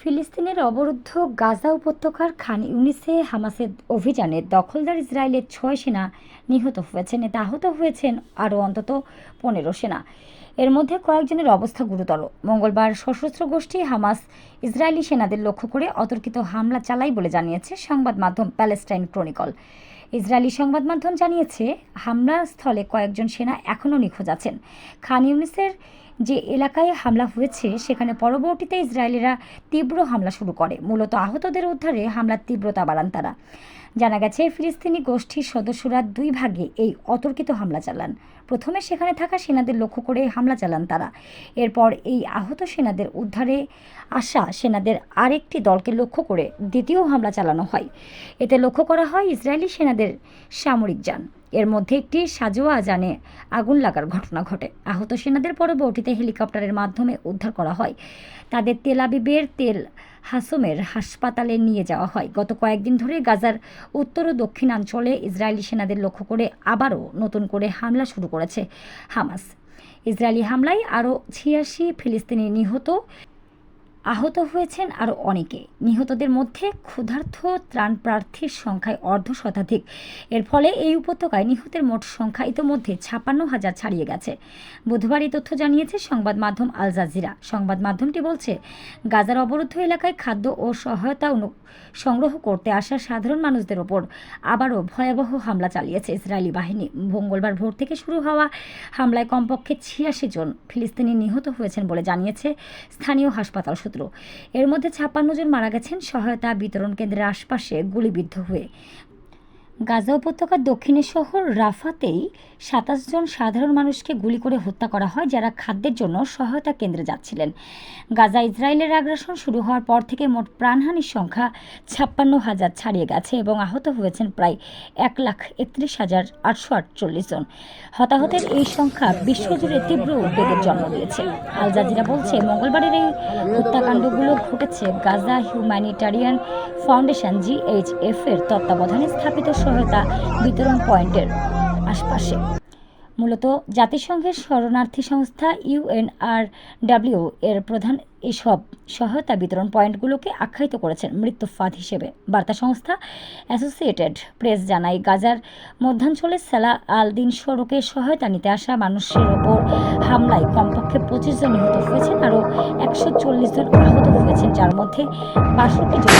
ফিলিস্তিনের অবরুদ্ধ গাজা উপত্যকার খান ইউনিসে হামাসের অভিযানে দখলদার ইসরায়েলের ছয় সেনা নিহত হয়েছেন। এতে আহত হয়েছেন আরও অন্তত পনেরো সেনা। এর মধ্যে কয়েকজনের অবস্থা গুরুতর। মঙ্গলবার সশস্ত্র গোষ্ঠী হামাস ইসরায়েলি সেনাদের লক্ষ্য করে অতর্কিত হামলা চালায় বলে জানিয়েছে সংবাদ মাধ্যম প্যালেস্টাইন ক্রনিকল। ইসরায়েলি সংবাদ মাধ্যম জানিয়েছে হামলা স্থলে কয়েকজন সেনা এখনও নিখোঁজ আছেন। খান ইউনিসের যে এলাকায় হামলা হয়েছে, সেখানে পরবর্তীতে ইসরায়েলিরা তীব্র হামলা শুরু করে। মূলত আহতদের উদ্ধারে হামলার তীব্রতা বাড়ান তারা। জানা গেছে, ফিলিস্তিনি গোষ্ঠীর সদস্যরা দুই ভাগে এই অতর্কিত হামলা চালান। প্রথমে সেখানে থাকা সেনাদের লক্ষ্য করে হামলা চালান তারা। এরপর এই আহত সেনাদের উদ্ধারে আসা সেনাদের আরেকটি দলকে লক্ষ্য করে দ্বিতীয় হামলা চালানো হয়। এতে লক্ষ্য করা হয়, ইসরায়েলি সেনাদের সামরিক যান। এর মধ্যে একটি সাজোয়া যানে আগুন লাগার ঘটনা ঘটে। আহত সেনাদের পরবর্তীতে হেলিকপ্টারের মাধ্যমে উদ্ধার করা হয়। তাদের তেল আবিবের তেল হাসমের হাসপাতালে নিয়ে যাওয়া হয়। গত কয়েকদিন ধরে গাজার উত্তর ও দক্ষিণাঞ্চলে ইসরায়েলি সেনাদের লক্ষ্য করে আবারও নতুন করে হামলা শুরু করেছে হামাস। ইসরায়েলি হামলায় আরও ছিয়াশি ফিলিস্তিনি নিহত আহত হয়েছেন আরও অনেকে। নিহতদের মধ্যে ক্ষুধার্থ ত্রাণ প্রার্থীর সংখ্যায় অর্ধ শতাধিক। এর ফলে এই উপত্যকায় নিহতের মোট সংখ্যা ইতোমধ্যে ছাপান্ন হাজার ছাড়িয়ে গেছে। বুধবার এই তথ্য জানিয়েছে সংবাদ মাধ্যম আল জাজিরা। সংবাদ মাধ্যমটি বলছে, গাজার অবরুদ্ধ এলাকায় খাদ্য ও সহায়তা সংগ্রহ করতে আসা সাধারণ মানুষদের ওপর আবারও ভয়াবহ হামলা চালিয়েছে ইসরায়েলি বাহিনী। মঙ্গলবার ভোর থেকে শুরু হওয়া হামলায় কমপক্ষে ছিয়াশি জন ফিলিস্তিনি নিহত হয়েছেন বলে জানিয়েছে স্থানীয় হাসপাতাল সূত্র। এর মধ্যে ছাপ্পান্ন জন মারা গেছেন। সহায়তা বিতরণ কেন্দ্রের আশপাশে গুলিবিদ্ধ হয়ে গাজা উপত্যকার দক্ষিণে শহর রাফাতেই সাতাশ জন সাধারণ মানুষকে গুলি করে হত্যা করা হয়, যারা খাদ্যের জন্য সহায়তা কেন্দ্রে যাচ্ছিলেন। গাজা ইসরায়েলের আগ্রাসন শুরু হওয়ার পর থেকে মোট প্রাণহানির সংখ্যা ছাপ্পান্ন হাজার ছাড়িয়ে গেছে এবং আহত হয়েছেন প্রায় এক লাখ একত্রিশ হাজার আটশো আটচল্লিশ জন। হতাহতের এই সংখ্যা বিশ্বজুড়ে তীব্র উদ্বেগের জন্ম দিয়েছে। আল জাজিরা বলছে, মঙ্গলবারের এই হত্যাকাণ্ডগুলো ঘটেছে গাজা হিউম্যানিটারিয়ান ফাউন্ডেশন জিএইচএফ এর তত্ত্বাবধানে স্থাপিত সহায়তা বিতরণ পয়েন্টের আশপাশে। মূলত জাতিসংঘের শরণার্থী সংস্থা ইউএনআরডব্লিউ এর প্রধান এসব সহায়তা বিতরণ পয়েন্টগুলোকে আখ্যায়িত করেছেন মৃত্যুফাঁদ হিসেবে। বার্তা সংস্থা অ্যাসোসিয়েটেড প্রেস জানায়, গাজার মধ্যাঞ্চলে সালা আল দিন সড়কে সহায়তা নিতে আসা মানুষের ওপর হামলায় কমপক্ষে পঁচিশ জন নিহত হয়েছেন, আরও একশো চল্লিশ জন আহত হয়েছেন, যার মধ্যে বাষট্টি জন।